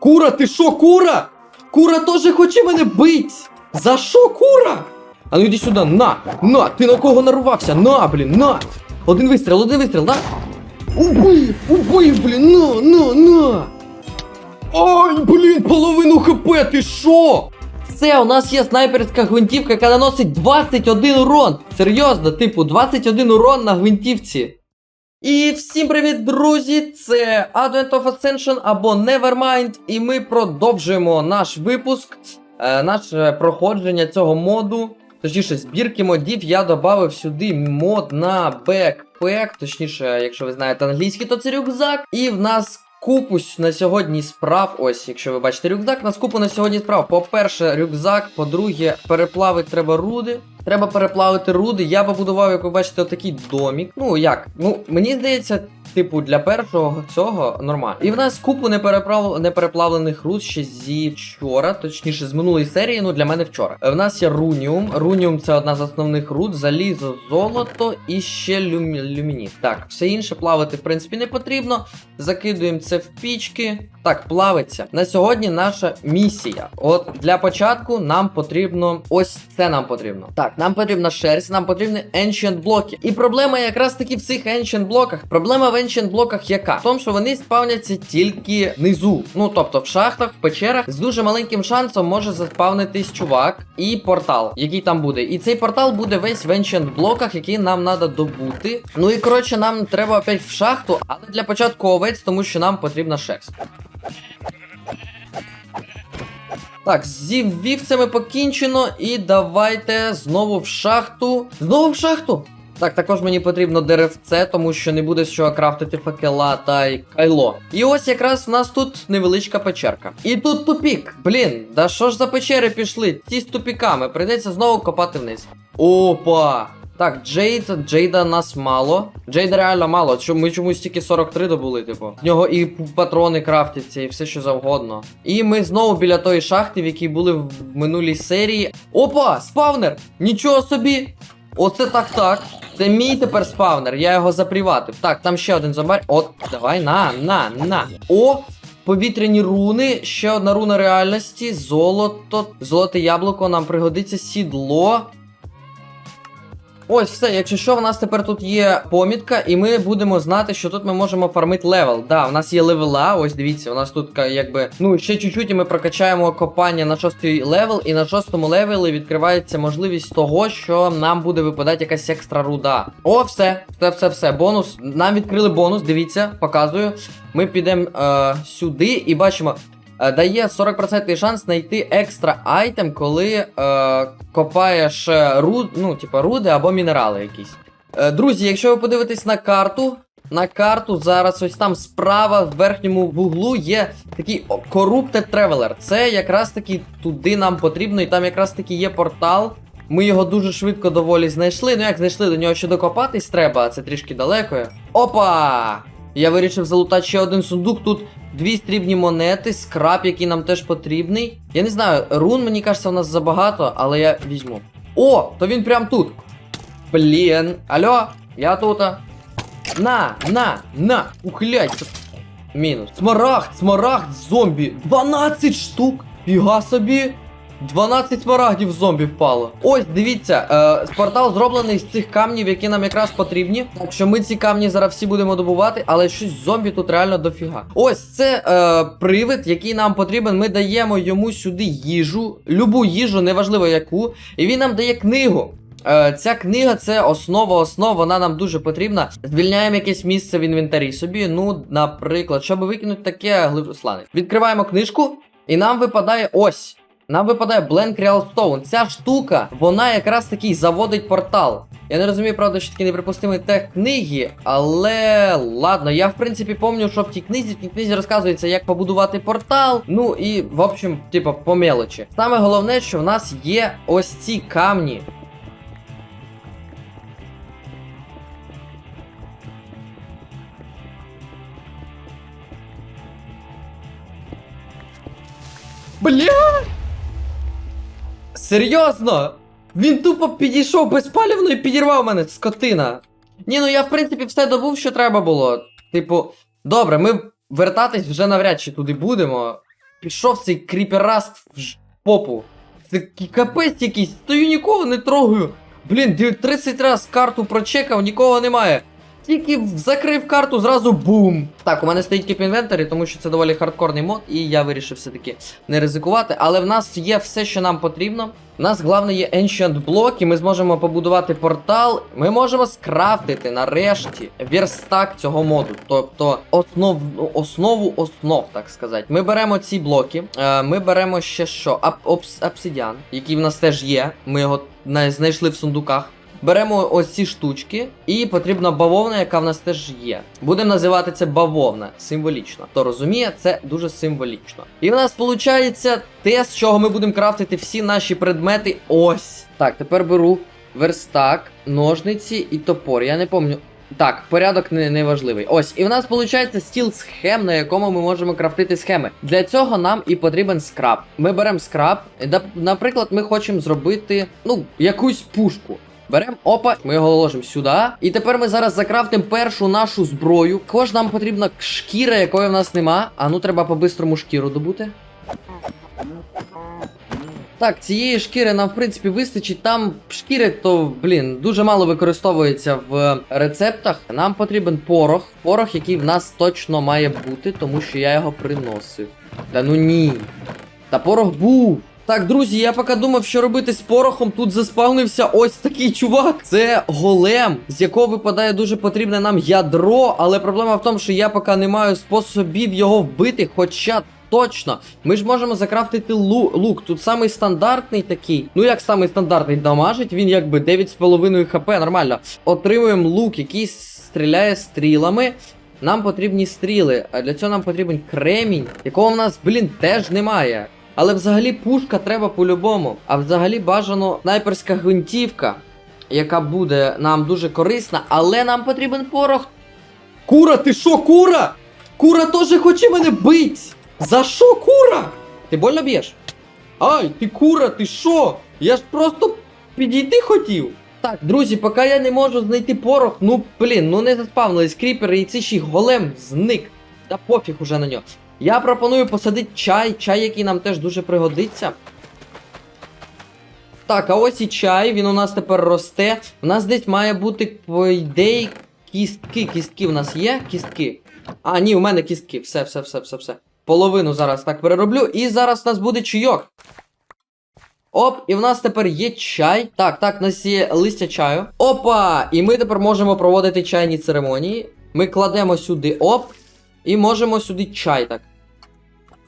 Кура, ти що, кура? Кура теж хоче мене бить! За що, кура? А ну йди сюди, на! На! Ти на кого нарвався? На, блін, на! Один вистріл, один вистріл, на! Убив! Убив, блін, на, на, на! Ой, блін, половину хп, ти що? Все, у нас є снайперська гвинтівка, яка наносить 21 урон. Серйозно, типу, 21 урон на гвинтівці. І всім привіт, друзі! Це Advent of Ascension або Nevermind, і ми продовжуємо наш випуск, е, наше проходження цього моду. Точніше, збірки модів я додав сюди мод на бекпек. Точніше, якщо ви знаєте англійський, то це рюкзак. І в нас купу на сьогодні справ. Ось, якщо ви бачите рюкзак, нас купу на сьогодні справ. По-перше, рюкзак, по-друге, переплавити треба руди. Треба переплавити руди. Я побудував, як ви бачите, отакий домік. Ну як? Ну, мені здається, типу, для першого цього нормально. І в нас купу непереплав... непереплавлених руд ще зі вчора, точніше, з минулої серії, ну для мене вчора. Е, В нас є руніум. Руніум це одна з основних руд, залізо, золото і ще люмі... люмініт. Так, все інше плавити, в принципі, не потрібно. Закидуємо це в пічки. Так, плавиться. На сьогодні наша місія. От для початку нам потрібно. Ось це нам потрібно. Так, нам потрібна шерсть, нам потрібні ancient блоки. І проблема якраз таки в цих ancient блоках. Проблема в ancient блоках яка? В тому, що вони спавняться тільки внизу. Ну тобто в шахтах, в печерах з дуже маленьким шансом може заспавнитись чувак і портал, який там буде. І цей портал буде весь в ancient блоках, який нам треба добути. Ну і коротше, нам треба опять в шахту, але для початку овець, тому що нам потрібна шерсть. Так, зі вівцями покінчено, і давайте знову в шахту. Знову в шахту. Так, також мені потрібно деревце, тому що не буде з чого крафтити факела та й кайло. І ось якраз в нас тут невеличка печерка. І тут тупік. Блін, да що ж за печери пішли? Ті з тупіками. Прийдеться знову копати вниз. Опа! Так, Джейд, Джейда нас мало. Джейда реально мало. Ми чомусь тільки 43 добули, типу. В нього і патрони крафтяться, і все що завгодно. І ми знову біля тої шахти, в якій були в минулій серії. Опа! Спавнер! Нічого собі! Оце так так. Це мій тепер спавнер, я його запріватив. Так, там ще один зомбар. От, давай, на, на, на. О! Повітряні руни, ще одна руна реальності, золото, золоте яблуко, нам пригодиться сідло. Ось все, якщо що, в нас тепер тут є помітка, і ми будемо знати, що тут ми можемо фармити левел. Да, у нас є левела, ось дивіться, у нас тут якби. Ну, ще чуть-чуть і ми прокачаємо копання на шостий левел, і на шостому левелі відкривається можливість того, що нам буде випадати якась екстра руда. О, все, все, все, все. Бонус. Нам відкрили бонус, дивіться, показую. Ми підемо е, сюди і бачимо. Е, Дає 40% шанс знайти екстра айтем, коли е, копаєш е, руд, ну, типа руди або мінерали якісь. Е, друзі, якщо ви подивитесь на карту, на карту зараз ось там справа в верхньому вуглу є такий Corrupted Traveler. Це якраз таки туди нам потрібно, і там якраз таки є портал. Ми його дуже швидко доволі знайшли. Ну як знайшли, до нього ще докопатись треба, це трішки далеко. Опа! Я вирішив залутати ще один сундук. Тут дві стрібні монети, скраб, який нам теж потрібний. Я не знаю, рун, мені кажеться, у нас забагато, але я візьму. О, то він прям тут. Блін. Алло, я тут. На, на, на. Ухилять. Мінус. Смарагд, смарагд, зомбі. 12 штук. Фіга собі. 12 смарагдів зомбі впало. Ось, дивіться, е, портал зроблений з цих камнів, які нам якраз потрібні. Так що ми ці камні зараз всі будемо добувати, але щось зомбі тут реально дофіга. Ось це е, привид, який нам потрібен. Ми даємо йому сюди їжу, любу їжу, неважливо яку. І він нам дає книгу. Е, ця книга це основа основ, вона нам дуже потрібна. Звільняємо якесь місце в інвентарі собі. Ну, наприклад, щоб викинути таке глибослане. Відкриваємо книжку, і нам випадає ось. Нам випадає Blank Real Stone. Ця штука, вона якраз таки заводить портал. Я не розумію, правда, що такі неприпустимі те книги, але ладно, я в принципі пам'ятаю, що в тій книзі, в тій книзі розказується, як побудувати портал. Ну і, в общем, типа, по мелочі. Саме головне, що в нас є ось ці камні. Бля! Серйозно? Він тупо підійшов безпалівно і підірвав мене, скотина. Ні, ну я в принципі все добув, що треба було. Типу, добре, ми вертатись вже навряд чи туди будемо. Пішов цей кріпераст в ж- попу. Це капець якийсь, стою нікого не трогаю. Блін, ді- 30 раз карту прочекав, нікого немає. Тільки закрив карту, зразу бум. Так, у мене стоїть кіп інвентарі, тому що це доволі хардкорний мод, і я вирішив все-таки не ризикувати. Але в нас є все, що нам потрібно. У нас головне є Ancient блок, і ми зможемо побудувати портал. Ми можемо скрафтити нарешті верстак цього моду. Тобто основ, основу основ, так сказати. Ми беремо ці блоки. Е, ми беремо ще що? Обсидіан, який в нас теж є. Ми його знайшли в сундуках. Беремо ось ці штучки, і потрібна бавовна, яка в нас теж є. Будемо називати це бавовна символічно. Хто розуміє, це дуже символічно. І в нас виходить те, з чого ми будемо крафтити всі наші предмети. Ось. Так, тепер беру верстак, ножниці і топор. Я не пам'ятаю. Так, порядок не, не важливий. Ось, і в нас виходить стіл схем, на якому ми можемо крафтити схеми. Для цього нам і потрібен скраб. Ми беремо скраб. Наприклад, ми хочемо зробити ну, якусь пушку. Беремо, опа, ми його ложимо сюди. І тепер ми зараз закрафтимо першу нашу зброю. Також нам потрібна шкіра, якої в нас нема. А ну треба по-бистрому шкіру добути. Так, цієї шкіри нам, в принципі, вистачить. Там шкіри, то, блін, дуже мало використовується в рецептах. Нам потрібен порох. Порох, який в нас точно має бути, тому що я його приносив. Та ну ні. Та порох був. Так, друзі, я поки думав, що робити з порохом. Тут заспавнився ось такий чувак. Це голем, з якого випадає дуже потрібне нам ядро. Але проблема в тому, що я поки не маю способів його вбити, хоча. Точно, ми ж можемо закрафтити лу лук. Тут самий стандартний такий. Ну як самий стандартний дамажить, він якби 9,5 хп, нормально. Отримуємо лук, який стріляє стрілами. Нам потрібні стріли, а для цього нам потрібен кремінь, якого в нас, блін, теж немає. Але взагалі пушка треба по-любому. А взагалі бажано снайперська гвинтівка, яка буде нам дуже корисна, але нам потрібен порох. Кура, ти що, кура? Кура теж хоче мене бить! За що, кура? Ти больно б'єш? Ай, ти кура, ти що? Я ж просто підійти хотів. Так, друзі, поки я не можу знайти порох, ну блін, ну не заспавнились кріпери і цей ще й голем зник. Та пофіг уже на нього. Я пропоную посадити чай, чай, який нам теж дуже пригодиться. Так, а ось і чай, він у нас тепер росте. У нас десь має бути, по ідеї, кістки. Кістки в нас є? Кістки. А, ні, у мене кістки. Все, все, все, все, все. Половину зараз так перероблю. І зараз у нас буде чайок. Оп, і в нас тепер є чай. Так, так, у нас є листя чаю. Опа! І ми тепер можемо проводити чайні церемонії. Ми кладемо сюди оп. І можемо сюди чай так.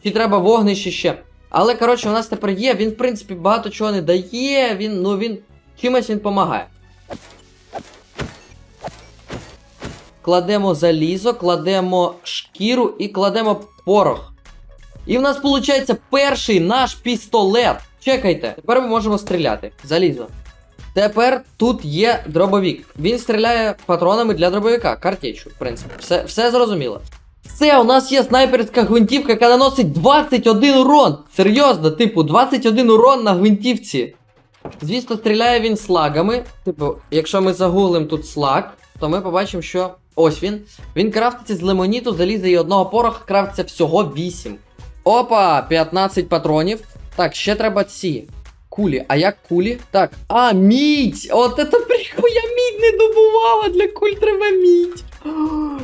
Чи треба вогнище ще. Але, коротше, у нас тепер є. Він, в принципі, багато чого не дає. Він, ну він. Чимось він допомагає. Кладемо залізо, кладемо шкіру і кладемо порох. І в нас виходить перший наш пістолет. Чекайте, тепер ми можемо стріляти. Залізо. Тепер тут є дробовик. Він стріляє патронами для дробовика. Картечу, в принципі. Все, все зрозуміло. Все, у нас є снайперська гвинтівка, яка наносить 21 урон. Серйозно, типу, 21 урон на гвинтівці. Звісно, стріляє він слагами. Типу, якщо ми загуглим тут слаг, то ми побачимо, що ось він. Він крафтиться з лимоніту, заліза і одного пороха крафтиться всього 8. Опа, 15 патронів. Так, ще треба ці. Кулі. А як кулі? Так. А, мідь! От це прикол, я мідь не добувала, для куль треба мідь.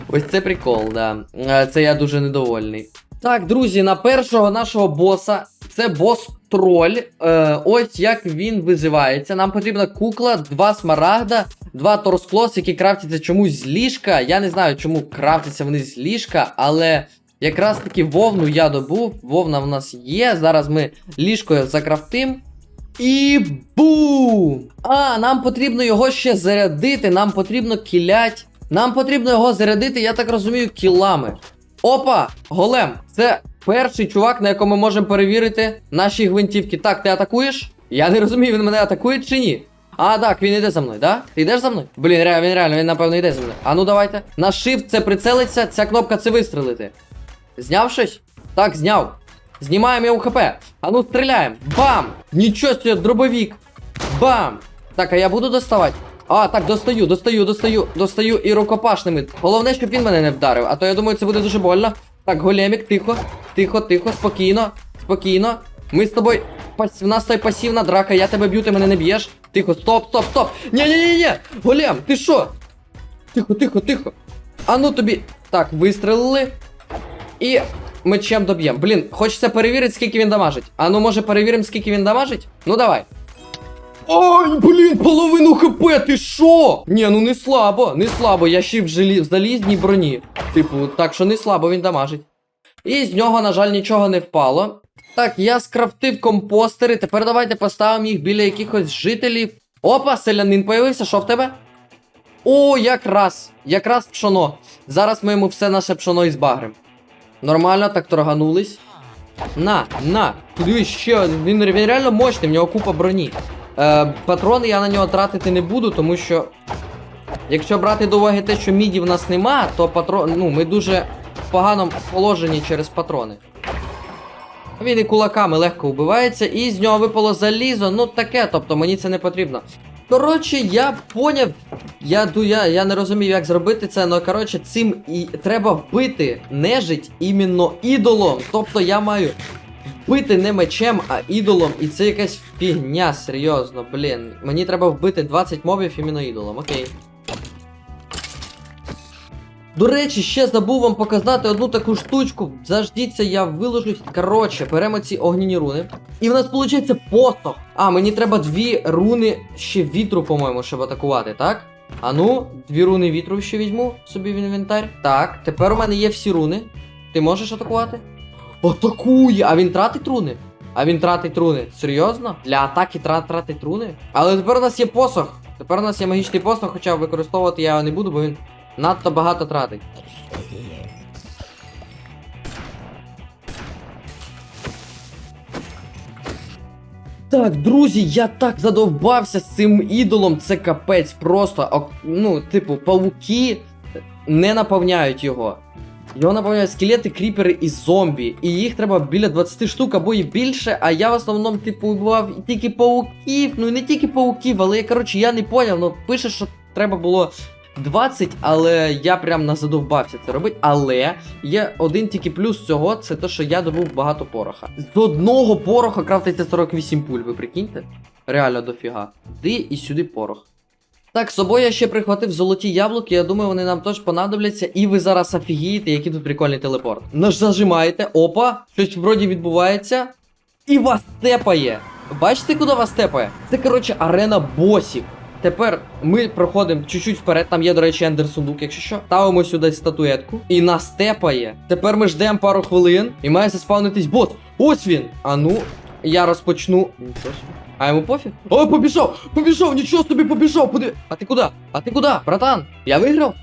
Ось це прикол, да. Е, Це я дуже недовольний. Так, друзі, на першого нашого боса. Це бос троль. Е, ось як він визивається. Нам потрібна кукла, два смарагда, два торсклос, які крафтяться чомусь з ліжка. Я не знаю, чому крафтяться вони з ліжка, але якраз таки вовну я добув. Вовна в нас є. Зараз ми ліжкою закрафтим. І бум! А, нам потрібно його ще зарядити, нам потрібно кілять. Нам потрібно його зарядити, я так розумію, кілами. Опа! Голем! Це перший чувак, на якому ми можемо перевірити наші гвинтівки. Так, ти атакуєш? Я не розумію, він мене атакує чи ні. А, так, він йде за мною, да? Ти йдеш за мною? Блін, реально, він реально, він напевно йде за мною. А ну давайте. На Shift це прицелиться, ця кнопка це вистрелити. Зняв щось? Так, зняв. Знімаємо його ХП. А ну стріляємо. Бам! Нічого собі, дробовик. Бам! Так, а я буду доставати? А, так, достаю, достаю, достаю, достаю і рукопашними. Головне, щоб він мене не вдарив, а то я думаю, це буде дуже больно. Так, големік, тихо, тихо, тихо, спокійно, спокійно. Ми з тобою. В нас той пасівна драка, я тебе б'ю, ти мене не б'єш. Тихо, стоп, стоп, стоп. ні ні ні ні Голем, ти що? Тихо, тихо, тихо. А ну тобі. Так, вистрелили. І мечем доб'ємо. Блін, хочеться перевірити, скільки він дамажить. А ну, може, перевіримо, скільки він дамажить? Ну давай. Ой, блін, половину хп, ти що? Ні, ну не слабо, не слабо. Я ще в, желі... залізній броні. Типу, так що не слабо він дамажить. І з нього, на жаль, нічого не впало. Так, я скрафтив компостери. Тепер давайте поставимо їх біля якихось жителів. Опа, селянин появився, що в тебе? О, якраз, якраз пшоно. Зараз ми йому все наше пшоно ізбагрим. Нормально, так торганулись. На, на. Дивись, ще він, він реально мощний, в нього купа броні. Е, патрони я на нього тратити не буду, тому що. Якщо брати до уваги те, що міді в нас нема, то патрон. Ну, ми дуже в поганому положенні через патрони. Він і кулаками легко вбивається, і з нього випало залізо, ну таке, тобто мені це не потрібно. Коротше, я поняв. Я я, я не розумів, як зробити це, але коротше, цим і треба вбити нежить іменно ідолом. Тобто я маю вбити не мечем, а ідолом. І це якась фігня, серйозно, блін. Мені треба вбити 20 мобів іменно ідолом, окей. До речі, ще забув вам показати одну таку штучку. Заждіться, я виложусь. Коротше, беремо ці огняні руни. І в нас виходить посох. А, мені треба дві руни ще вітру, по-моєму, щоб атакувати, так? А ну, дві руни вітру ще візьму собі в інвентар. Так, тепер у мене є всі руни. Ти можеш атакувати? Атакує! А він тратить руни? А він тратить руни. Серйозно? Для атаки тратить руни? Але тепер у нас є посох. Тепер у нас є магічний посох, хоча використовувати я його не буду, бо він надто багато тратить. Так, друзі, я так задовбався з цим ідолом, це капець просто. Ну, типу, павуки не наповняють його. Його наповняють скелети, кріпери і зомбі. І їх треба біля 20 штук або і більше. А я в основному, типу, вбивав тільки пауків. Ну і не тільки пауків, але я, коротше, я не поняв. Ну, пише, що треба було 20, але я прям назадовбався це робити. Але є один тільки плюс цього, це те, що я добув багато пороха. З одного пороха крафтиться 48 пуль, ви прикиньте? Реально дофіга. Сюди і сюди порох. Так, з собою я ще прихватив золоті яблуки, я думаю, вони нам теж понадобляться, і ви зараз офігієте, який тут прикольний телепорт. Наж зажимаєте, опа, щось вроді відбувається, і вас тепає. Бачите, куди вас тепає? Це, коротше, арена босів. Тепер ми проходимо чуть-чуть вперед, там є, до речі, ендер сундук, якщо що. Ставимо сюди статуетку, і нас тепає. Тепер ми ждемо пару хвилин, і має заспавнитись бос. Ось він! А ну, я розпочну. Нічого. А йому пофіг? О, побіжав! Побіжав! Нічого собі побіжав! Куди? А ти куди? А ти куди? Братан? Я виграв?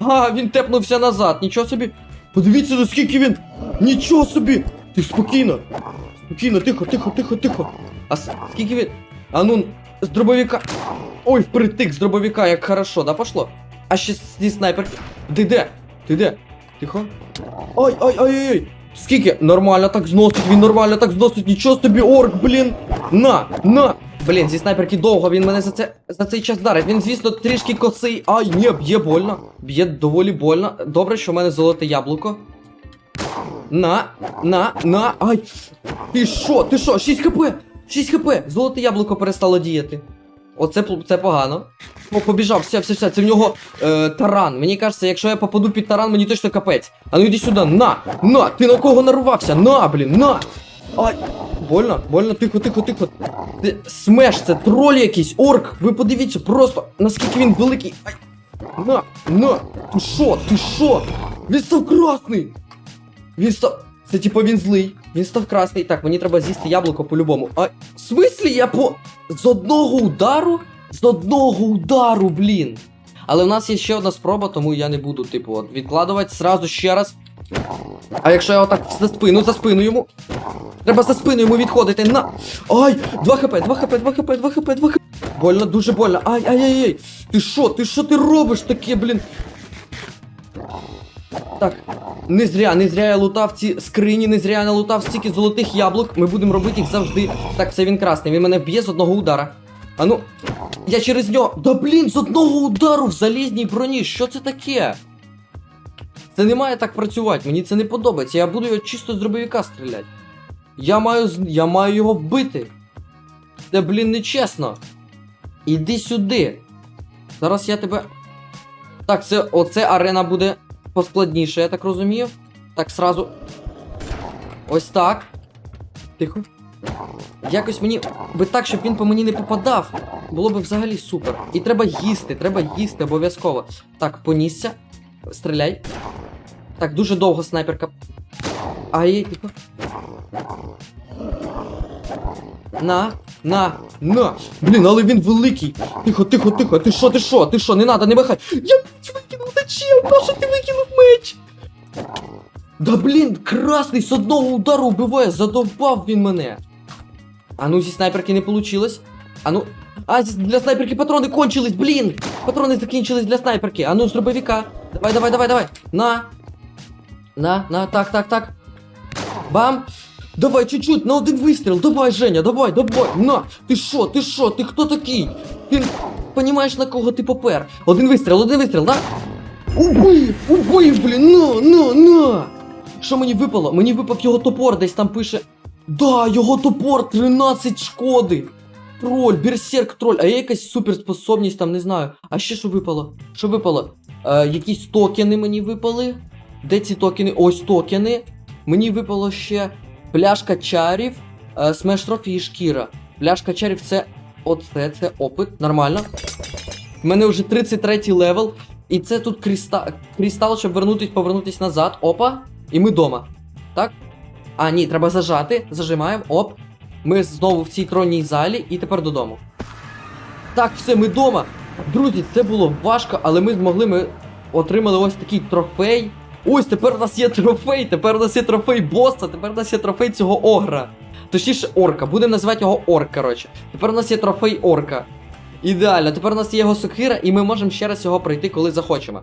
А, він тепнувся назад, нічого собі. Подивіться, наскільки він. Нічого собі! Ти спокійно. Спокійно, тихо, тихо, тихо, тихо. А скільки він. А ну, з дробовика. Ой, впритик з дробовика, як хорошо, да пошло? А ще зі снайперки. Ти де? Ти де? Тихо. Ой, ой, ой, ой, ой. Скільки? Нормально так зносить, він нормально так зносить, нічого собі, орк, блін. На, на. Блін, зі снайперки довго, він мене за це за цей час дарить. Він, звісно, трішки косий. Ай, ні, б'є больно. Б'є доволі больно. Добре, що в мене золоте яблуко. На, на, на, ай. Ти що? Ти що? 6 хп! 6 хп! Золоте яблуко перестало діяти. Оце це погано. О, побіжав, все, все, все, це в нього е, таран. Мені кажеться, якщо я попаду під таран, мені точно капець. А ну йди сюди, на! На! Ти на кого нарвався? На, блін, на! Ай! Больно, больно, тихо, тихо, тихо. Ти, смеш, це троль якийсь, орк. Ви подивіться просто, наскільки він великий. Ай! На, на! Ти що? Ти що? Він став красний! Він став. Це типу він злий. Він став красний. Так, мені треба з'їсти яблуко по-любому. А в смислі я по. З одного удару? З одного удару, блін. Але в нас є ще одна спроба, тому я не буду, типу, відкладувати зразу ще раз. А якщо я отак за спину, за спину йому. Треба за спину йому відходити. На! Ай! 2 хп, 2 хп, 2 хп, 2 хп, 2 хп. Больно, дуже больно. Ай, ай, ай, ай. Ти що? Ти що ти робиш таке, блін? Так, не зря, не зря я лутав ці скрині, не зря я налутав стільки золотих яблук. Ми будемо робити їх завжди. Так, це він красний, він мене вб'є з одного удара. А ну, я через нього. Да блін, з одного удару в залізній броні. Що це таке? Це не має так працювати, мені це не подобається. Я буду його чисто з дробовика стріляти. Я маю, я маю його вбити. Це, блін, нечесно. Іди сюди. Зараз я тебе. Так, це оце арена буде поскладніше, я так розумію. Так, сразу. Ось так. Тихо. Якось мені би так, щоб він по мені не попадав. Було б взагалі супер. І треба їсти, треба їсти обов'язково. Так, понісся. Стріляй. Так, дуже довго снайперка. Ай, тихо. На, на, на. Блін, але він великий. Тихо, тихо, тихо. Ти що, ти що? Ти що? Не надо, не махай. Я викинув зачем? Нащо ти викинув меч? Да блін, красний з одного удару вбиває, задовбав він мене. А ну зі снайперки не получилось. А ну. А, для снайперки патрони кончились, блін! Патрони закінчились для снайперки. А ну, з дробовика. Давай, давай, давай, давай. На. На, на, так, так, так. Бам! Давай, чуть-чуть, на один вистріл. Давай, Женя, давай, давай. На! Ти що, ти що, ти хто такий? Ти понімаєш на кого ти попер? Один вистріл, один вистріл, на! Убив! Убив, блін! На, на, на! Що мені випало? Мені випав його топор, десь там пише. Да, його топор 13 шкоди. Троль, берсерк троль, а є якась суперспособність там, не знаю. А ще що випало? Що випало? Е, якісь токени мені випали. Де ці токени? Ось токени. Мені випало ще пляшка чарів, смеш трофі і шкіра. Пляшка чарів це оце, це опит, нормально. У мене вже 33 левел. І це тут кристал, кристал, щоб вернутись, повернутись назад. Опа. І ми дома. Так? А, ні, треба зажати. Зажимаємо. Оп. Ми знову в цій тронній залі і тепер додому. Так, все, ми вдома. Друзі, це було важко, але ми змогли. Ми отримали ось такий трофей. Ось тепер у нас є трофей. Тепер у нас є трофей боса, тепер у нас є трофей цього огра. Точніше, орка. Будемо називати його орк, коротше. Тепер у нас є трофей орка. Ідеально, тепер у нас є його сокира, і ми можемо ще раз його пройти, коли захочемо.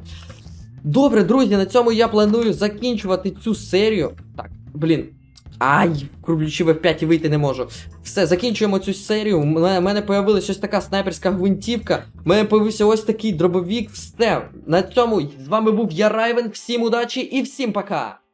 Добре, друзі, на цьому я планую закінчувати цю серію. Так, блін. Ай, крублючи в F5 і вийти не можу. Все, закінчуємо цю серію. У мене, мене появилася ось така снайперська гвинтівка. У мене появився ось такий дробовік. Все. На цьому з вами був я Райвен. Всім удачі і всім пока!